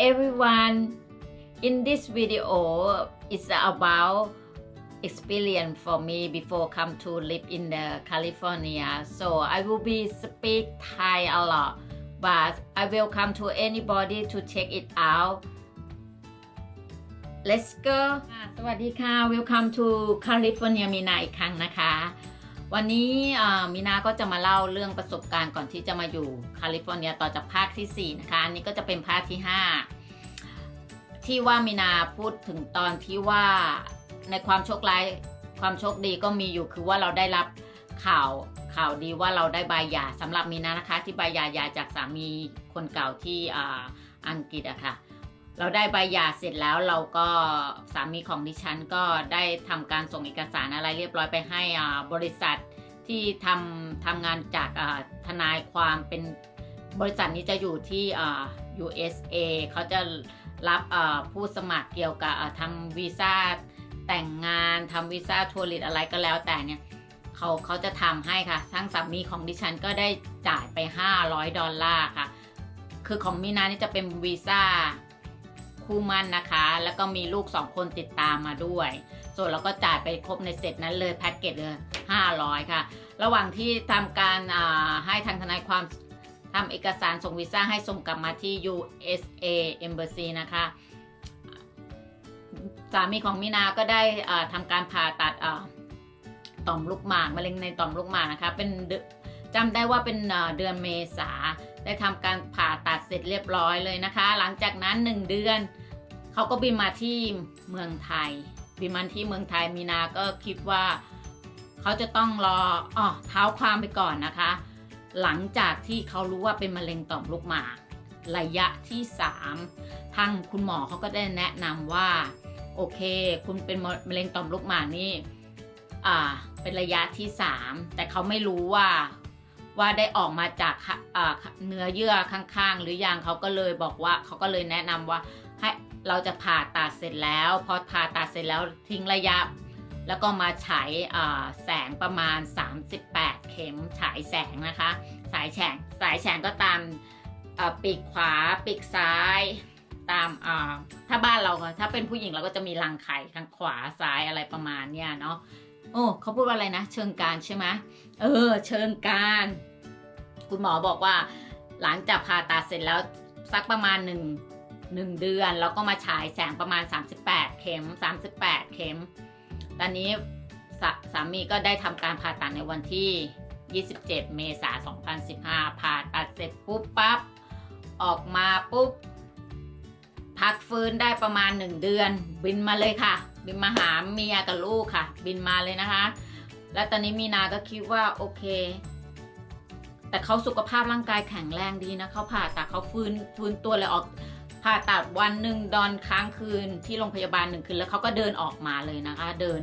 everyone in this video is about experience for me before come to live in the California so I will be speak Thai a lot but I welcome to anybody to check it out let's go อ่าสวัสดีค่ะ welcome to California มีนาอีกครั้งนะคะ วันนี้มีนาก็จะมาเล่าเรื่องประสบการณ์ก่อนที่จะมาอยู่แคลิฟอร์เนียต่อจากภาคที่ 4 นะคะ อันนี้ก็จะเป็นภาคที่ 5 ที่ว่ามีนาพูดถึงตอนที่ว่าในความโชคร้ายความโชคดีก็มีอยู่คือว่าเราได้รับข่าวข่าวดีว่าเราได้ใบหย่าสำหรับมีนานะคะ ที่ใบหย่าหย่าจากสามีคนเก่าที่อ,อังกฤษอะค่ะ เราได้ใบหย่าเสร็จแล้วเราก็สามีของดิฉันก็ได้ทำการส่งเอกสารอะไรเรียบร้อยไปให้อ่าบริษัทที่ทำทำงานจากทนายความเป็นบริษัทนี้จะอยู่ที่อ่า USA เขาจะรับผู้สมัครเกี่ยวกับทำวีซ่าแต่งงานทำวีซ่าทัวริสอะไรก็แล้วแต่เนี่ยเขาเขาจะทำให้ค่ะ ทั้งสามีของดิฉันก็ได้จ่ายไป 500 ดอลลาร์ค่ะ คือของมีนานี่จะเป็นวีซ่า คู่มั่นนะคะ แล้วก็มีลูกสองคนติดตามมาด้วย ส่วนเราก็จ่ายไปครบในเสร็จนั้นเลยแพ็กเกจเลย500 ค่ะ ระหว่างที่ทำการให้ทางทนายความทำเอกสารส่งวีซ่าให้ส่งกลับมาที่ USA Embassy นะคะสามีของมินาก็ได้ทำการผ่าตัดต่อมลูกหมากมะเร็งในต่อมลูกหมากนะคะ เป็นจำได้ว่าเป็นเดือนเมษาได้ทำการผ่าตัดเสร็จเรียบร้อยเลยนะคะ หลังจากนั้น 1 เดือน เขาก็บินมาที่เมืองไทย บินมาที่เมืองไทยมีนาก็คิดว่าเขาจะต้องรออ๋อเท้าความไปก่อนนะคะ หลังจากที่เขารู้ว่าเป็นมะเร็งต่อมลูกหมากระยะที่ 3 ทางคุณหมอเขาก็ได้แนะนำว่า โอเค คุณเป็นมะเร็งต่อมลูกหมากนี่อ่าเป็นระยะที่ 3 แต่เขาไม่รู้ว่าว่าได้ออกมาจากอ่าเนื้อเยื่อข้างๆ หรือยังเขาก็เลยบอกว่าเขาก็เลยแนะนำว่าให้ เราจะผ่าตัดเสร็จแล้ว พอผ่าตัดเสร็จแล้วทิ้งระยะ แล้วก็มาฉายาแสงประมาณ 38 เข็มฉายแสงนะคะ สายแฉงสายแฉงก็ตามาปีกขวาปีกซ้ายตามาถ้าบ้านเราถ้าเป็นผู้หญิงเราก็จะมีรังไข่ทางขวาซ้ายอะไรประมาณเนี้ยเนาะโอ้เขาพูดว่าอะไรนะ เชิงการใช่ไหมเออ เชิงการ คุณหมอบอกว่า หลังจากผ่าตัดเสร็จแล้วสักประมาณหนึ่ง หนึ่งเดือน แล้วก็มาฉายแสงประมาณ 38 เข็ม 38 เข็ม ตอนนี้สาสามีก็ได้ทำการผ่าตัดในวันที่ 27 เมษายน 2015 ผ่าตัดเสร็จปุ๊บปั๊บ ออกมาปุ๊บ พักฟื้นได้ประมาณ 1 เดือน บินมาเลยค่ะ บินมาหาเมียกับลูกค่ะ บินมาเลยนะคะ และตอนนี้มีนาก็คิดว่าโอเคแต่เขาสุขภาพร่างกายแข็งแรงดีนะเขาผ่าตัดเขาฟื้นฟื้นตัวเลยออก ผ่าตัดวันหนึ่งดอนค้างคืนที่โรงพยาบาลหนึ่งคืนแล้วเขาก็เดินออกมาเลยนะคะ เดิน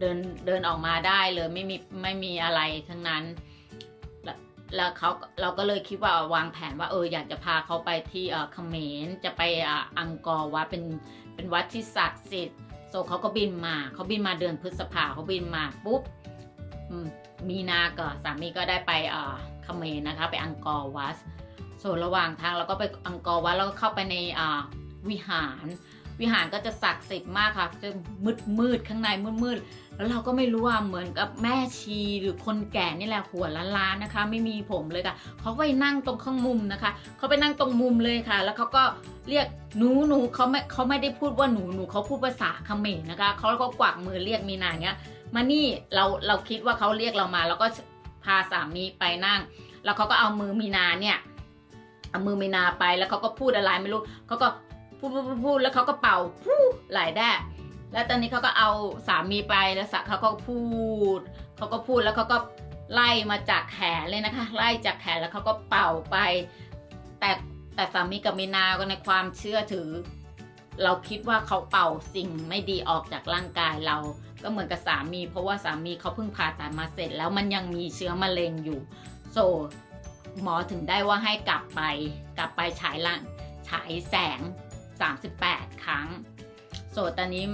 เดินเดินออกมาได้เลยไม่มีไม่มีอะไรทั้งนั้น แล้วเขาเราก็เลยคิดว่าวางแผนว่าเอออยากจะพาเขาไปที่เออเขมรจะไปอ่าอังกอร์วัดเป็นเป็นวัดที่ศักดิ์สิทธิ์โซเขาก็บินมาเขาบินมาเดือนพฤษภาเขาบินมาปุ๊บมีนากับสามีก็ได้ไปอ่าเขมรนะคะ ไปอังกอร์วัด ส่วนระหว่างทางเราก็ไปอังกอร์วัดแล้วก็เข้าไปในวิหาร วิหารก็จะศักดิ์สิทธิ์มากค่ะ จะมืดมืดข้างในมืดมืดแล้วเราก็ไม่รู้ว่าเหมือนกับแม่ชีหรือคนแก่นี่แหละหัวล้านๆนะคะ ไม่มีผมเลยค่ะเขาไปนั่งตรงข้างมุมนะคะเขาไปนั่งตรงมุมเลยค่ะ แล้วเขาก็เรียกหนูหนูเขาไม่เขาไม่ได้พูดว่าหนูหนูเขาพูดภาษาเขมรนะคะเขาก็กวักมือเรียกมีนาเงี้ยมานี่เราเราคิดว่าเขาเรียกเรามา แล้วก็พาสามีไปนั่ง แล้วเขาก็เอามือมีนาเนี่ย เอามือไมีนาไปแล้วเขาก็พูดอะไรไม่รู้เขาก็พูดพูดพูดพูดแล้วเขาก็เป่าพูดหลายแด้แล้วตอนนี้เขาก็เอาสามีไปแล้วสักเขาก็พูดเขาก็พูดแล้วเขาก็ไล่มาจากแขนเลยนะคะ ไล่จากแขนแล้วเขาก็เป่าไป แต่แต่สามีกับมีนาก็ในความเชื่อถือ เราคิดว่าเขาเป่าสิ่งไม่ดีออกจากร่างกายเรา ก็เหมือนกับสามี เพราะว่าสามีเขาเพิ่งผ่าตัดมาเสร็จ แล้วมันยังมีเชื้อมะเร็งอยู่ โซ หมอถึงได้ว่าให้กลับไป กลับไปฉายล่างฉายแสง 38 ครั้ง โสดตอนนี้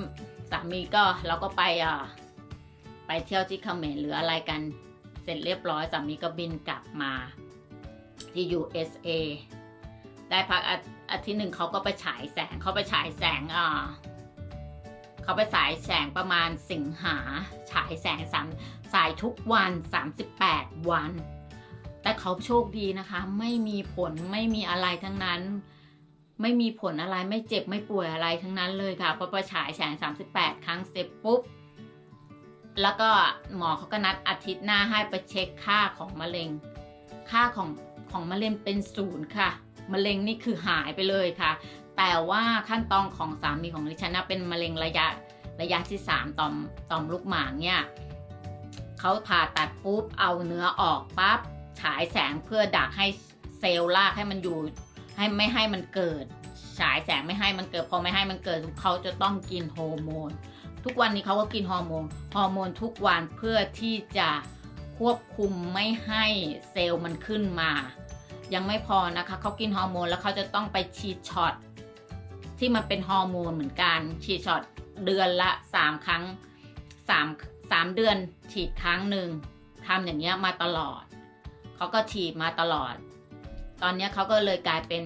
สามีก็เราก็ไปอ่าไปเที่ยวที่เขมรหรืออะไรกันเสร็จเรียบร้อยสามีก็บินกลับมาที่ USA ได้พักอาอาทิตย์หนึ่งเขาก็ไปฉายแสงเขาไปฉายแสงอ่าเขาไปฉายแสงประมาณสิงหาฉายแสงสามสายทุกวัน 38 วัน แต่เขาโชคดีนะคะ ไม่มีผลไม่มีอะไรทั้งนั้น ไม่มีผลอะไรไม่เจ็บไม่ป่วยอะไรทั้งนั้นเลยค่ะพอไปฉายแสง 38 ครั้งเสร็จปุ๊บ แล้วก็หมอเขาก็นัดอาทิตย์หน้าให้ไปเช็คค่าของมะเร็ง ค่าของของมะเร็งเป็นศูนย์ค่ะ มะเร็งนี่คือหายไปเลยค่ะ แต่ว่าขั้นตอนของสามีของดิฉันนะเป็นมะเร็งระยะระยะที่ 3ต่อมต่อมลูกหมากเนี่ยเขาผ่าตัดปุ๊บเอาเนื้อออกปั๊บ ฉายแสงเพื่อดักให้เซลล์รากให้มันอยู่ ให้ไม่ให้มันเกิด ฉายแสงไม่ให้มันเกิด พอไม่ให้มันเกิดเขาจะต้องกินฮอร์โมน ทุกวันนี้เขาก็กินฮอร์โมน ฮอร์โมนทุกวันเพื่อที่จะควบคุมไม่ให้เซลล์มันขึ้นมา ยังไม่พอนะคะเขากินฮอร์โมนแล้วเขาจะต้องไปฉีดช็อตที่มันเป็นฮอร์โมนเหมือนกันฉีดช็อตเดือนละ 3 ครั้ง3 3เดือนฉีดครั้งหนึ่งทำอย่างเงี้ยมาตลอด เขาก็ฉีดมาตลอด ตอนนี้เขาก็เลยกลายเป็น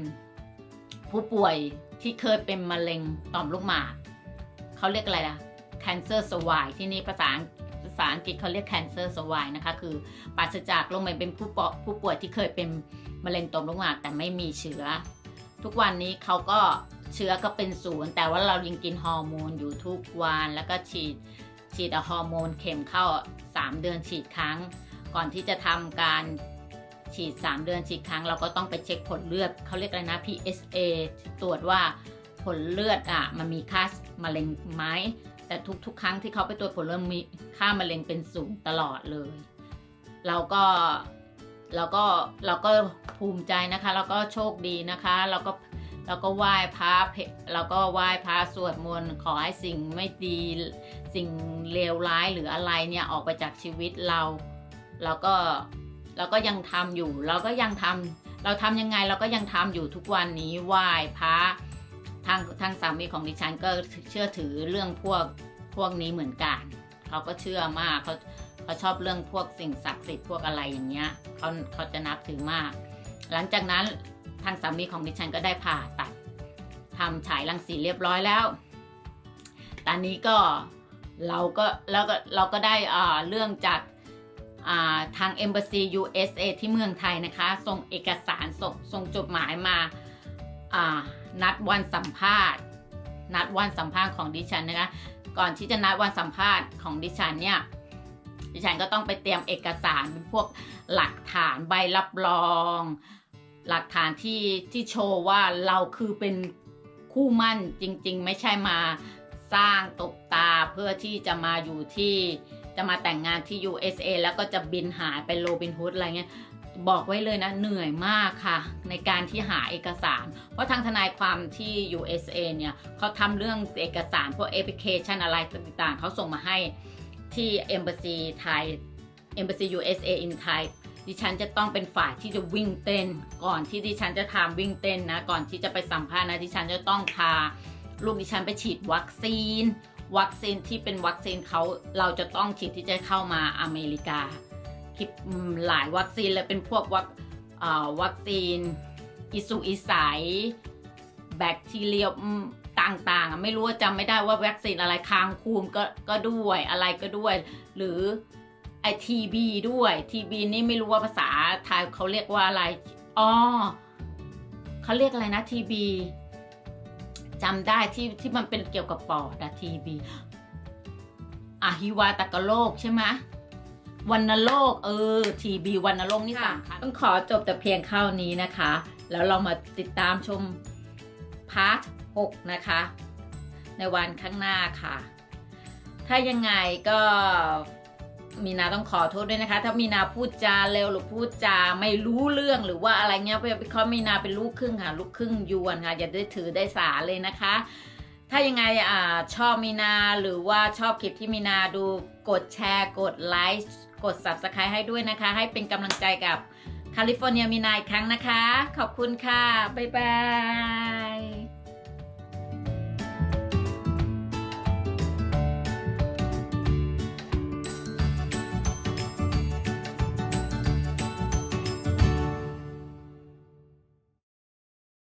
ผู้ป่วยที่เคยเป็นมะเร็งต่อมลูกหมากเขาเรียกอะไรล่ะ cancer swine ที่นี่ภาษาภาษาอังกฤษเขาเรียก cancer swine นะคะ คือปราศจากโรคมะเร็งเป็นผู้ป่วยผู้ป่วยที่เคยเป็นมะเร็งต่อมลูกหมากแต่ไม่มีเชื้อ ทุกวันนี้เขาก็เชื้อก็เป็นศูนย์ แต่ว่าเรายังกินฮอร์โมนอยู่ทุกวันแล้วก็ฉีดฉีดฮอร์โมนเข็มเข้า 3 เดือนฉีดครั้ง ก่อนที่จะทำการ ฉีด 3 เดือนฉีดครั้งเราก็ต้องไปเช็คผลเลือดเขาเรียกอะไรนะ PSA ตรวจว่าผลเลือดอะมันมีค่ามะเร็งไหมแต่ทุกๆ ครั้งที่เขาไปตรวจผลเลือดมีค่ามะเร็งเป็นศูนย์ตลอดเลย เราก็เราก็เราก็ภูมิใจนะคะเราก็โชคดีนะคะเราก็เราก็ไหว้พระเราก็ไหว้พระสวดมนต์ขอให้สิ่งไม่ดีสิ่งเลวร้ายหรืออะไรเนี่ยออกไปจากชีวิตเรา เราก็ เราก็ยังทำอยู่ เราก็ยังทำเราทำยังไงเราก็ยังทำอยู่ทุกวันนี้ไหว้พระทางทางสามีของดิฉันก็เชื่อถือเรื่องพวกพวกนี้เหมือนกันเขาก็เชื่อมากเขาเขาชอบเรื่องพวกสิ่งศักดิ์สิทธิ์พวกอะไรอย่างเงี้ยเขาเขาจะนับถือมาก หลังจากนั้นทางสามีของดิฉันก็ได้ผ่าตัดทำฉายรังสีเรียบร้อยแล้ว ตอนนี้ก็เราก็แล้วก็เราก็ได้อ่าเรื่องจาก ทาง Embassy USA ที่เมืองไทยนะคะ ส่งเอกสารส่งส่งจดหมายมาานัดวันสัมภาษณ์ นัดวันสัมภาษณ์ของดิฉันนะคะ ก่อนที่จะนัดวันสัมภาษณ์ของดิฉันเนี่ย ดิฉันก็ต้องไปเตรียมเอกสารเป็นพวกหลักฐานใบรับรอง หลักฐานที่ที่โชว์ว่าเราคือเป็นคู่มั่นจริง ๆ ไม่ใช่มาสร้างตบตาเพื่อที่จะมาอยู่ที่ จะมาแต่งงานที่ USA แล้วก็จะบินหายไปโรบินฮูดอะไรเงี้ยบอกไว้เลยนะเหนื่อยมากค่ะ ในการที่หาเอกสาร เพราะทางทนายความที่ USA เนี่ยเขาทำเรื่องเอกสารพวกแอปพลิเคชันอะไรต่างๆเขาส่งมาให้ที่ Embassy ไทย Embassy USA in Thai ดิฉันจะต้องเป็นฝ่ายที่จะวิ่งเต้น ก่อนที่ดิฉันจะทำวิ่งเต้นนะ ก่อนที่จะไปสัมภาษณ์นะดิฉันจะต้องพาลูกดิฉันไปฉีดวัคซีน วัคซีนที่เป็นวัคซีนเขาเราจะต้องฉีดที่จะเข้ามาอเมริกาคิดหลายวัคซีนเลยเป็นพวกวัคอ่าวัคซีนอิสุอิสัยแบคทีเรียต่างๆ ไม่รู้ว่าจำไม่ได้ว่าวัคซีนอะไรคางคูมก็ก็ด้วยอะไรก็ด้วย หรือไอทีบีด้วยทีบีนี่ไม่รู้ว่าภาษาไทยเขาเรียกว่าอะไรอ๋อเขาเรียกอะไรนะทีบี จำได้ที่ที่มันเป็นเกี่ยวกับปอดอะทีบีอะฮิวาตากโรคใช่ไหมวันโรคเออทีบีวันโรคนี่ค่ะสำคัญต้องขอจบแต่เพียงเท่านี้นะคะ แล้วเรามาติดตามชมพาร์ท6นะคะ ในวันข้างหน้าค่ะ ถ้ายังไงก็ มีนาต้องขอโทษด้วยนะคะ ถ้ามีนาพูดจาเร็วหรือพูดจาไม่รู้เรื่องหรือว่าอะไรเงี้ยเพราะมีนาเป็นลูกครึ่งค่ะลูกครึ่งยวนค่ะอย่าได้ถือได้สาเลยนะคะ ถ้ายังไงอ่าชอบมีนาหรือว่าชอบคลิปที่มีนาดูกดแชร์ กดไลค์กด subscribe ให้ด้วยนะคะ ให้เป็นกำลังใจกับแคลิฟอร์เนียมีนาอีกครั้งนะคะ ขอบคุณค่ะ บ๊ายบาย